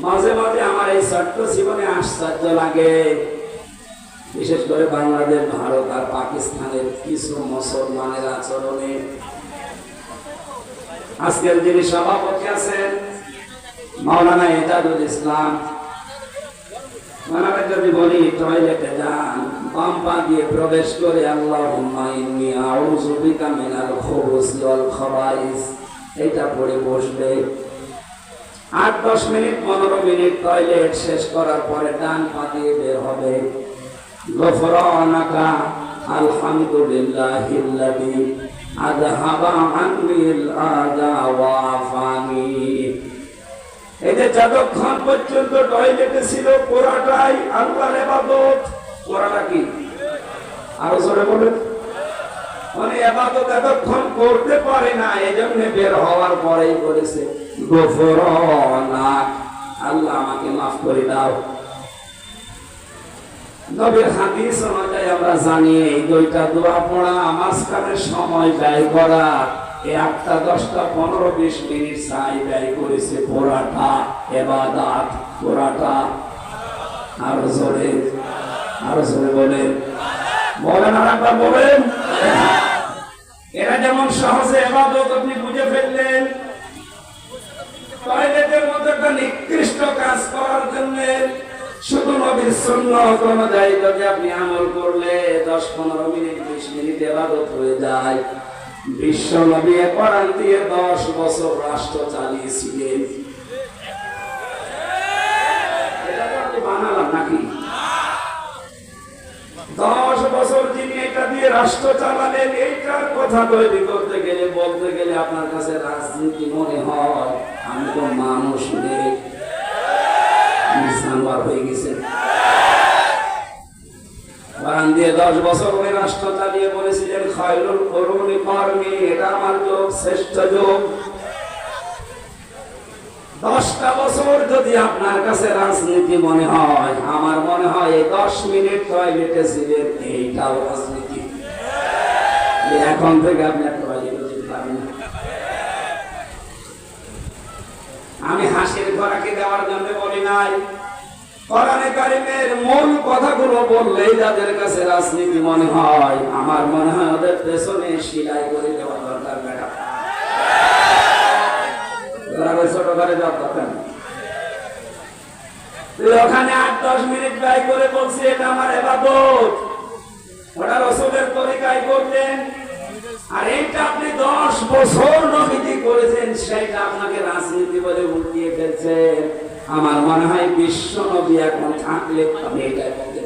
মাঝে মাঝে আমার এই ছোট্ট জীবনে আশ্চর্য লাগে। বিশেষ করে বাংলাদেশ, ভারত আর পাকিস্তানের কিছু মুসলমানের আচরণে। আজকের যিনি সভাপতি আছেন, মাওলানা এজাজুল ইসলাম। যদি বলি, টয়লেটে যান, বাম পা দিয়ে প্রবেশ করে আল্লাহ ইন্নি এটা পড়ে বসবে। আট, দশ মিনিট, পনেরো মিনিট টয়লেট শেষ করার পরে ডান পা দিয়ে বের হবে। গফরানাকা এই যে যতক্ষণ পর্যন্ত টয়লেটে ছিল কি? আরও জোরে মানে এবাদত এতক্ষণ করতে পারে না এই জন্য বের হওয়ার পরেই করেছে গোফরনা আল্লাহ আমাকে মাফ করে দাও। নবীর হাদিস অনুযায়ী আমরা জানি, এই দুইটা দোয়া পড়া মাঝখানে সময় ব্যয় করা, এই আটটা, দশটা, পনেরো, বিশ মিনিট সাই ব্যয় করেছে পোড়াটা, এবাদাত পোড়াটা। আরও জোরে আরও জোরে বলেন। বলেন আর একবার বলেন। যেমন সহজে এবাদত আপনি বুঝে ফেললেন। টয়লেটের মধ্যে একটা নিকৃষ্ট কাজ করার জন্য শুধু নবীর সুন্নত অনুযায়ী যদি আপনি আমল করলে দশ পনেরো মিনিট, বিশ মিনিট এবাদত হয়ে যায়। বিশ্ব নবী কোরআন দিয়ে দশ বছর রাষ্ট্র চালিয়েছিলেন। এটা তো আপনি বানালাম নাকি? দশ এটা দিয়ে রাষ্ট্র চালালেন, এইটার কথা তৈরি করতে গেলে, বলতে গেলে আপনার কাছে রাজনীতি মনে হয়, আমি তো মানুষ নেই। নাম্বার হয়ে গেছে। কোরআন দিয়ে দশ বছর উনি রাষ্ট্র চালিয়ে বলেছিলেন, খায়রুল করুনি কর্মী এটা আমার যোগ, শ্রেষ্ঠ যোগ। দশটা বছর যদি আপনার কাছে রাজনীতি মনে হয়, আমার মনে হয় দশ মিনিট টয়লেটে ছিলেন, এইটাও রাজনীতি। এখন থেকে আপনি পারবেন আমি হাসির ঘোড়াকে দেওয়ার জন্য বলি নাই। মূল কথাগুলো বললেই কাছে রাজনীতি মনে হয়। আমার মনে হয় ওদের পেছনে সিলাই করে দেওয়া দরকার ছোট ওখানে আট, দশ মিনিট ব্যয় করে বলছি, এটা আমার তরিকায় আর এটা আপনি দশ বছর নবীজি করেছেন, সেটা আপনাকে রাজনীতি বলে উল্টিয়ে ফেলছেন আমার মনে হয় বিশ্ব নবী এখন থাকলে আমি এটা বলতে